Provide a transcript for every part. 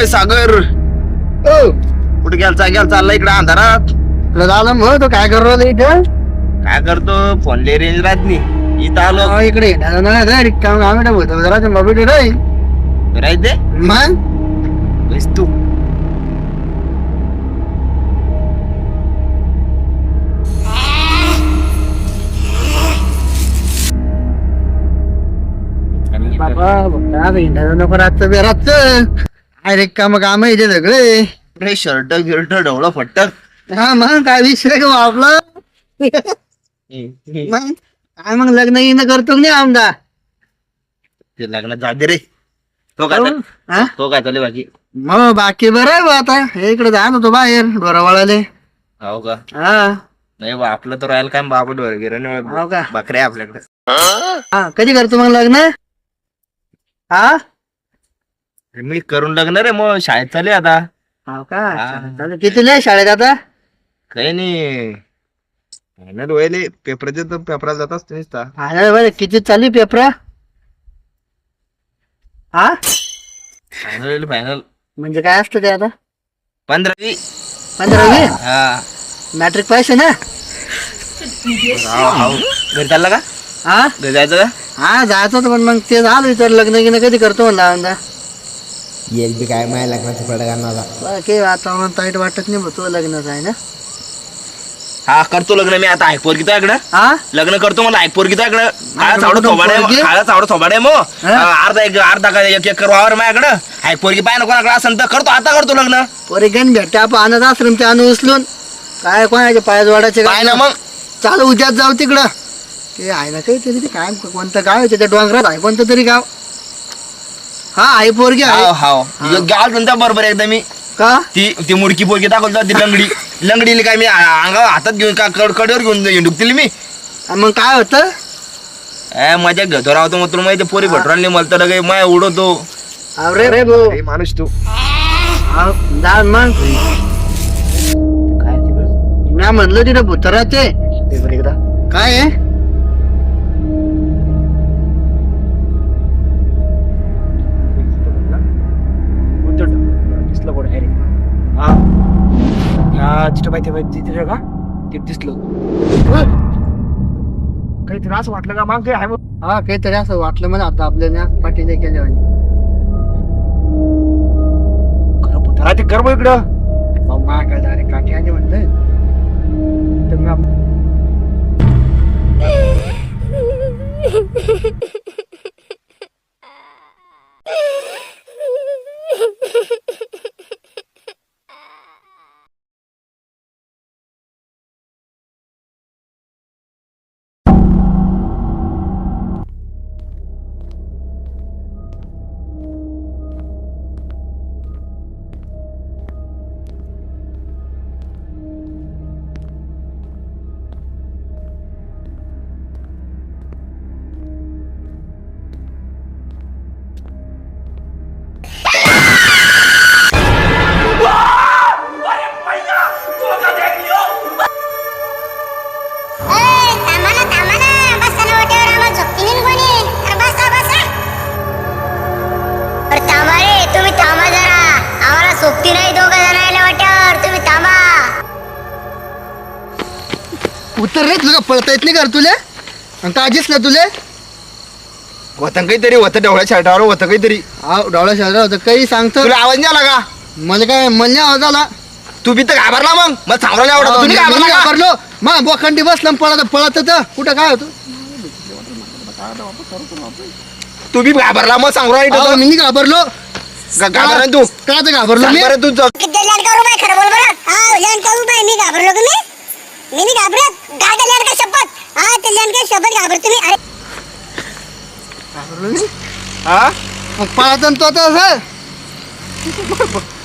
ए सागर. ओ कुठे गेलचा गेल चालला इकडे अंधारात? तुला झालं मग तो काय करू राहिला इथं? काय करतो? फोनले रेंज राहत नाही. इथं आलो. अहो, इकडे येणार नाही रे रिकाम आम्ही बोलतो जरा ते मोबाईल रे राहत मग? बस तू. बाबा नको रातचं बे रातचं काय रिकाम काम आहे सगळे. शर्ट गिर्ट ढवळं फट्ट हा मग काय विषय का आपलं? मग काय मग लग्न येणं करतो की नाही आमदा? ते लग्नात जा दे रे. तो काय चाल- हा? तो काय चालू बाकी? मग बाकी बरं आहे बा आता. हे इकडे जा ना तो बाहेर डोरावाळाले हो का? हा. नाही बा आपलं तर राहील काय बाबा वगैरे हो का? बकऱ्या आपल्याकडे. हा कधी करतो मग लग्न? हा? मी करून लग्न रे मग शाळेत चालू आहे आता. हो का? हा. चालेल. कितीला आहे शाळेत आता? काही नाही. फायनल व्हायले. पेपर देतो पेपराला जात असतो नुसता. फायनल बरं किती चालू पेपर? हा? Final final. म्हणजे काय असतं ते आता? पंधरावी. पंधरावी? हा. मॅट्रिक पाहिजे ना. घरी चालला का? हा? घरी जायचं का? हा जायचं होतं पण मग ते झालं तर लग्न गिन कधी करतो म्हणला येईल बी काय माय लग्नाचं पडगाणाला काही वातावरण ताईट वाटत नाही तो लग्नाचं आहे ना. हा करतो लग्न मी आता. ऐकपोर किती इकडं हा? लग्न करतो मला ऐकपोर किती इकडं काळा लग्न चावडं करतो थोबाड आहे पोरगी? काळा चावडं थोबाड आहे मग. हा? अर्धा एक अर्धा का एक एकर वावर माझ्याकडं. ऐकपोरगी पाय ना कोणाकडे असेल तर करतो. आता करतो लग्न. पोरे गण भेटते. आपण आणत आश्रम ते आणू उचलून. काय कोणाचे पाय जोडायचे पाय ना मग. चालू उद्याच जाऊ तिकडं. ते आहे ना काहीतरी ते काय कोणतं गाव आहे त्या डोंगरात आहे कोणतं तरी गाव. हा आहे पोरगी हाव आहे हाव गाव तुमच्या बरोबर एकदा मी. का? ती ती मुडकी पोरगी दाखवतो ती लंगडी. लंगडीने काय मी अंगा हातात घेऊन का कड कडेवर घेऊन हिंडुकतील मी. आणि मग काय होतं? ए मजा घेतो राहतो मग तुला माहिती पोरी भटरांनी मला तर काही माय उडवतो. अरे रे भाऊ ए, माणूस तू. हा, जा मग. मी म्हणलं तिथं भुतराचे. काय आहे या तिथं माहिती माहिती तिथे का ते दिसलं. काहीतरी असं वाटलं का मग? काय आहे मग? हा काहीतरी असं वाटलं मला आता आपल्याला पाठीने केल्या खरं पुतळा ते कर मग इकडं महाकाल अरे काठी आली म्हणलं. उतर रे तुला पळता येत नाही का रे तुले? आणि काय दिसलं तुले? होतं काहीतरी होतं डोळ्या शर्टावर होतं काहीतरी. हा डोळा शाळा होतं. काही सांगतो? तुला आवाज नाही आला का? मला काय मला नाही आवाज आला? तू बी तर घाबरला मग. मग आवडत तुम्ही मी घाबरला का? घाबरलो. मग बोखंडी बसला पळत पळत होतं. कुठं काय होतं? तू बी घाबरला मग सांगू मी नाही घाबरलो घाबरला तू? का तर घाबरलो मी? बरं तू ज- किती लढ करू बाई, खरं बोल बरं. हा, लढ करू बाई, मी घाबरलो का मी? मी नाही घाबरत. दादा लढ का शपथ. हा, ते लढ का शपथ घाबरतो मी. अरे, घाबरलो मी? हा? मग आणि तो तसं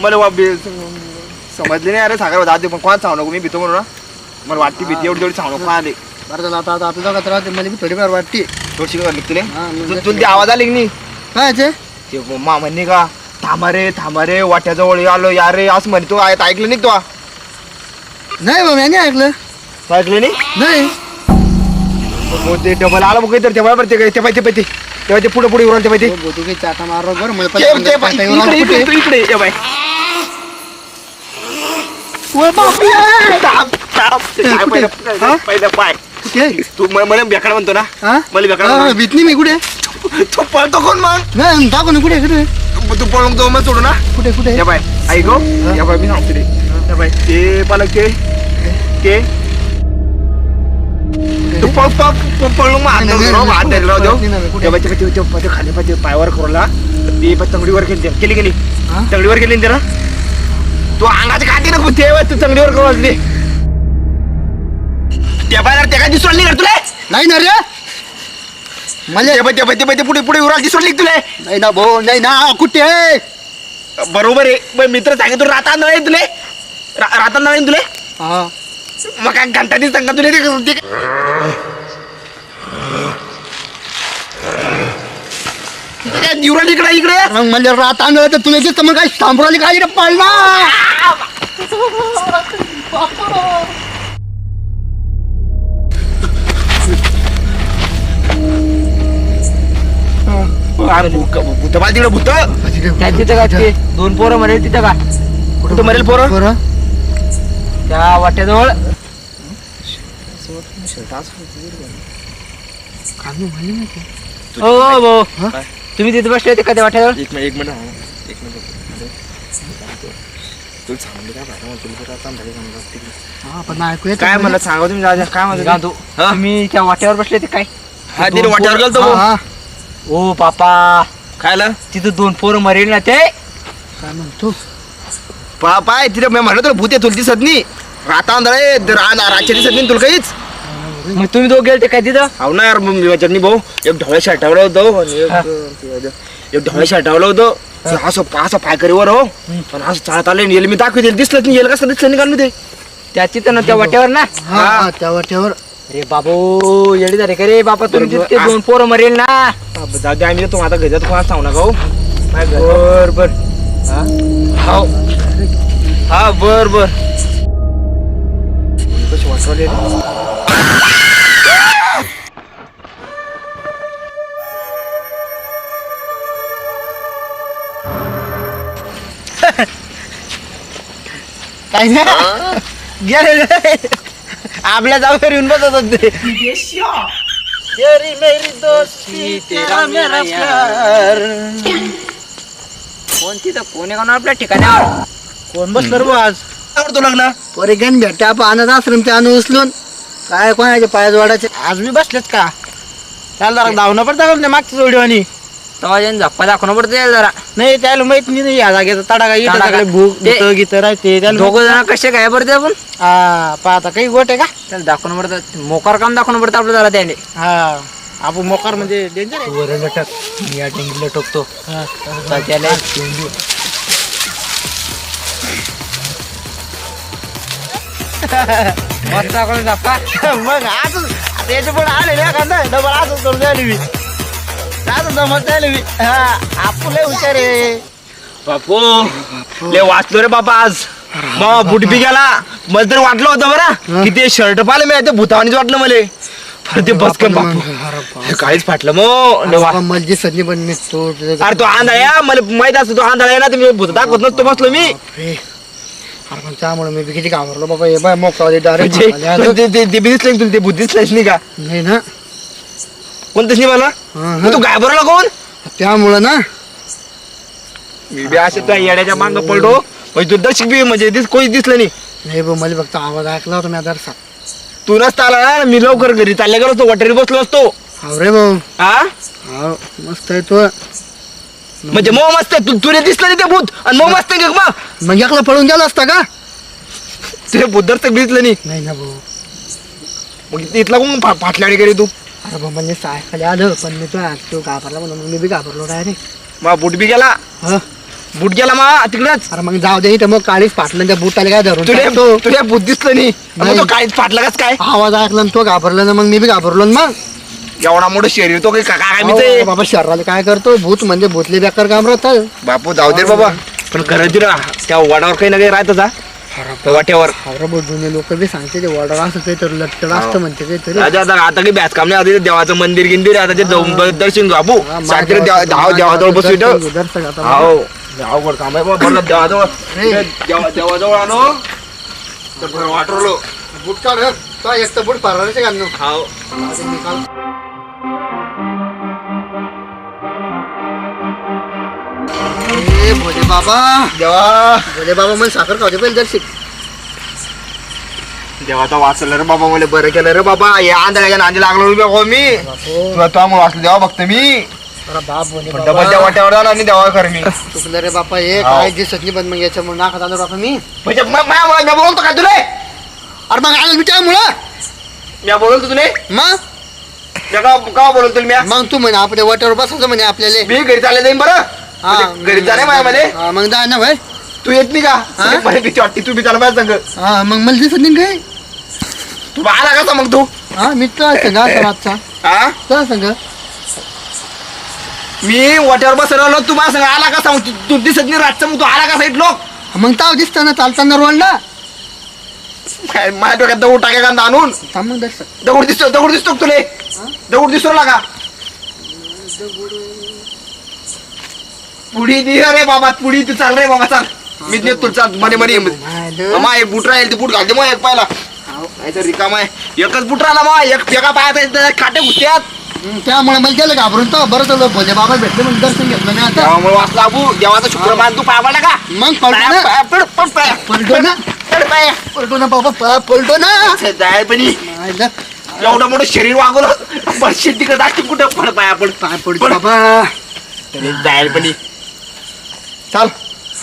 मला वा- बी- समजले नाही अरे सागर दादे पण कोण सांगू नको? मी भीतो म्हणून ना. मला वाटते भीती एवढी तेवढी सांगू नको आले. बरं झालं आता आता आपल्या दोघात राहते मला बी थोडीफार वाटते. थोडीशी काय तुले हा, जास्त तुला ती आवाज आली की नाही? काय ते? ते मा म्हणणे का? थांबा रे थांबा रे वाट्याजवळ आलो या रे असं म्हणतो आहे ऐकलं नाही तू? नाही बाबा मी नाही ऐकलं. ऐकलं नाही? ते डबल आलं मग काहीतरी ते बरोबर ते ते पाहिजे पाहिजे तेव्हा ते पुढे पुढे तेव्हा ते. तू काही चाटा मारो बरं मला ते- पण ते बाई, पाटा येऊन इकडे कुठे? इकडे तू काय पहिलं- हा? पहिलं पाय? कुठे? तू म- मला म्हणतो ना? हा? मला हा, म्हणतो. भीत नाही मी कुठे? तू पळतो कोण मग? नाही दाखव ना कुठे कुठे? तू पळून तो मग सोडू ना? कुठे कुठे? या बाय ऐक. या बाय मी सांगतो रे. या बाय ते पालक ते ते पळून नाही, नाही, नाही, कुठे? नाही, नाही, कुठे? ते- ते- ते- ते खाली पाहिजे पायावर करूला ती तंगडीवर केली ते. केली गेली? तंगडीवर केली ना तू अंगाची काठी नको ते बाय तू तंगडीवर करू वाजली? त्या बाय त्या काय दिसून नाही तुला? नाही ना रे. ते ते ते ते पुढे पुढे उराल दिसून तुला? नाही ना भाऊ नाही ना. कुठे बरोबर आहे. मित्र सांगितलं राता नळे तुले. रा- राता नळे तुले? हा. मग काय घंटा सांगा तुला ते- ते काय युवराज इकडे इकडे? मग मला रात आणलं तर तुला दिसतं मग काय सांभराली काय रे पाळला भूत पाहिजे तिकडे भूत. त्या तिथं का ते? दोन पोरं मरेल तिथं का? कुठं मरेल पोरं? बरं त्या वाट्याजवळ. हो भाऊ? तुम्ही तिथे बसले होते का त्या वाट्याजवळ एक मिनिट एक मिनिट हा. एक मिनिट सांगले काय भाडं तुला आता सांगा तिकडे. हा पण ऐकू येत काय मला सांगा तुम्ही दादा काय म्हणतो म्हणतो, हा? तुम्ही त्या वाट्यावर बसले होते काय हा तिने वाट्यावर हा. हा. ओ बापा खायला तिथं दोन पोरं मरेल ना ते काय म्हणतो पाय तिथे मी म्हणलं तुला भूत आहे तुला दिसत नाही रातच्या दिसत नाही तुला काहीच मग तुम्ही दोघं गेलते काय तिथं? हो ना यार मग मी भाऊ. एक ढवळ्या शर्टावलं होतं आणि एक-. एक ढवळ्या शर्टावलं होतं. असं असं पायकरीवर हो. पण असं चालत आलं येईल मी दाखवते दिसलंच नाही येईल कसं दिसलं काढून ते. त्या तिथं ना त्या वाट्यावर ना? हा. हा त्यावर त्यावर अरे बाबू येडी झाले का रे? बापा तुम्ही बरोबर. तिथे दोन पोरं मरेल ना? जाऊ दे आम्ही तुम्हाला आता घरात कोणाला सांगू नका हो. काय घर- बर बर. हो? हा बर बर. कशी वाटवले काय नाही. गेले आपल्या जागेवर येऊन बसत होते. तेरी मेरी दोस्ती तेरा मेरा प्यार. कोण आपल्या ठिकाणावर? कोण बसलं रे बुवा आज आवडतो लग्न? पोरे घेऊन भेटते आपण आणत आश्रम ते आणू उचलून. काय कोणाचे पाय जोडायचे आज मी बसलेत का? त्याला जरा धावणं पडतं का मागच्या जोडीवानी. तेव्हा झप्पा दाखवणं पडतं जरा. नाही त्याला माहीत नाही या जागेचा तडाखा इथं तडाखा. सगळे भूक ते- भूत गीत राहते त्याला दोघं जण कसे काय पडते आपण? हा पाहता काही गोट आहे का? त्याला दाखवणं पडतं. मोकार काम दाखवणं पडतं आपलं जरा त्याने. हा आपण मोकार म्हणजे डेंजर आहे. वर लटक मी या टेंगीला टोकतो. त्याला मस्त दाखवलं झप्पा. मग असं आता याच्यापुढे आले ना कांदा डबल असं करून द्यायला मी. जमत मी हा आपण हुशार आहे. बापू लय वाचलो रे बाबा आज. मग बुट बी गेला. मला तरी वाटलं होतं बरं. की ते शर्ट पाहिलं मी ते भूतावानीच वाटलं मला. पण ते बसकन बापू. हे काहीच फाटलं मग लय वा- तो. अरे तो आंधळ्या मला माहीत असतो तो आंधळा ना तुम्ही भूत दाखवत नसतो बसलो मी. अरे पण त्यामुळे मी बी किती घाबरलो बाबा. हे बाय मोकळा डायरेक्ट म्हणजे ते- ते ते बी दिसलं नाही तुला ते भूत दिसलंच नाही का? नाही ना. कोणतंच नाही मला मग तू. घाबरला कोण? त्यामुळं ना. मी बी असे त्या येड्याच्या मांग पडलो. म्हणजे तू दर्शक बी म्हणजे दिस कोणीच दिसलं नाही. नाही बा मला फक्त आवाज ऐकला होता मी आता तू नसता आला ना मी लवकर घरी चालल्या गेलो असतो वाटेरी बसलो असतो. हाव रे भाऊ. हा हाव मस्त आहे तो. म्हणजे मग मस्त तू तुला दिसलं नाही ते भूत. आणि मग मस्त का मग मग एकला पळून गेला असता का? ते भूत दर्शक बी दिसलं नाही. नाही ना भाऊ. मग इथला कोण फाटल्याने गेली तू? अरे भाऊ म्हणजे सायकल आलं. पण मी तो तो घाबरला म्हणून मी बी घाबरलो डायरेक्ट मग बूट बी गेला? हा? बूट गेला मग तिकडेच? अरे मग जाऊ दे इथं मग काळीच फाटलं त्या बुटाला काय धरून तुला टाकतो. तुला भूत दिसलं नाही. मग नाही. तो काहीच फाटला कस काय? आवाज ऐकला आणि तो घाबरला ना मग मी बी घाबरलो ना मग? एवढा मोठं शरीर तो काही काय अहो, मी बाबा शहराला काय करतो? भूत म्हणजे भूतले बेकार काम राहतात बापू जाऊ दे रे बाबा. पण घरात ना त्या वडावर काही ना काही राहतं जा. त्या वाट्यावर. बघ जुने लोक बी सांगते ते वॉर्डर असं काहीतरी लटकड असतं म्हणते काहीतरी. आता आता आता काही बॅच काम नाही आता ते देवाचं मंदिर गिंदिर आता ते जाऊन ब- दर्शन घेऊ आपू हा, सारखे महादेवाचं- देवा देवाजवळ बसू इथं. आता हो अवघड काम आहे देवाजवळ. देवा देवाजवळ आणू तर वाटरलो. बूट काढ हं. तो एक तर बूट पारायचे नो हो भोले बाबा. देवा. भोले बाबा मला साखर खाऊ दे पहिले दर्शिक देवाचा वाचलं रे बाबा मला बरं केलं रे बाबा. या आंधळ्या नांदी लागलो रे बाबा मी. तुला तुला वाचलं देवा बघतो मी. अरे बाप भोले डबल त्या बाबा वाट्यावर जाणार आणि देवा कर मी. चुकलं रे बापा हे हाव. काय दिसत नाही पण मग याच्यामुळे. नाकात आलो बापा मी. म्हणजे मी बोलतो का तुला? अरे मग आलं मी बोलतो तुला? मग? मी का का बोलतो तुला मी? मग तू म्हणे आपल्या वाट्यावर बसायचं म्हणे आपल्याला. मी घरी चालले जाईन बरं. म्हणजे घरी जाणे माझ्या मध्ये हा, मग जा ना भाई तू येत नाही का? हा? मला भीती वाटते. तू बी चाल माझ्या संग. हा मग मला दिसत नाही काय तू आला कसा मग तू? हा मी सांगा आता रातचा. हा? तुला सांग. मी वाट्यावर बसलो आलो. तू माझ्या संग आला कसा मग तू- तू दिसत नाही रातचं. मग तू आला कसा इट लोक मग ताव दिसतं ना चालताना रोडला. माझ्या डोक्यात दगड टाक्या का आणून? थांब मग दगड दिसतो दगड दिसतो का तुले? दगड दिसतो लागा पुढी दि रे बाबा पुढी तू चाल रे बाबा चाल. मी नेत तुला चाल मध्ये मध्ये मा एक बुट राहील ते बुट घालते मग एक पाहिला. नाही तर रिकाम आहे. एकच बुट राहिला मग एक एका पायात खाटे घुसत्यात. त्यामुळे मला गेलं घाबरून तर बरं झालं. भोले बाबा भेटले म्हणून दर्शन घेतलं मी आता. त्यामुळे वाचला अबू देवाचा शुक्रवार तू पाया पडला का मग पाया ना. पाया पड पड पाया पलटो ना. पड पाया पलटो ना बाबा पा- पलटो ना. जाय पण. एवढं मोठं शरीर वागवलं. पण तिकडे दाखी कुठं? पड पाया पड पाय पडतो पड. बाबा. जायला पण. चाल.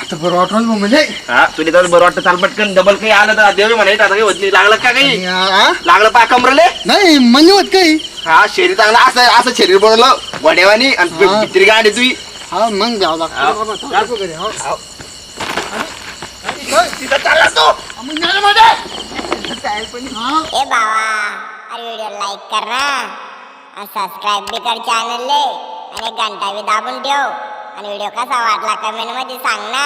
आता बरं वाटलं मग म्हणजे? हा तुला तर बरं वाटतं चाल पटकन. डबल काही आलं तर देवी म्हणे आता काही होत नाही. लागलं का काही? हा? लागलं पाय कमरले? नाही म्हणजे होत काही? हा शरीर चांगलं असं असं शरीर बनवलं. वड्यावानी आणि. भित्री गाडी तुई हा मग द्यावं हा. लागतं बाबा हो. तिथं चालला तो. मग न्यायला मध्ये. हा. ए बाबा अरे व्हिडिओ लाईक कर ना. आणि सबस्क्राईब बी कर चॅनलले आणि घंटा बी दाबून ठेव. आणि व्हिडिओ कसा वाटला कमेंटमध्ये सांग ना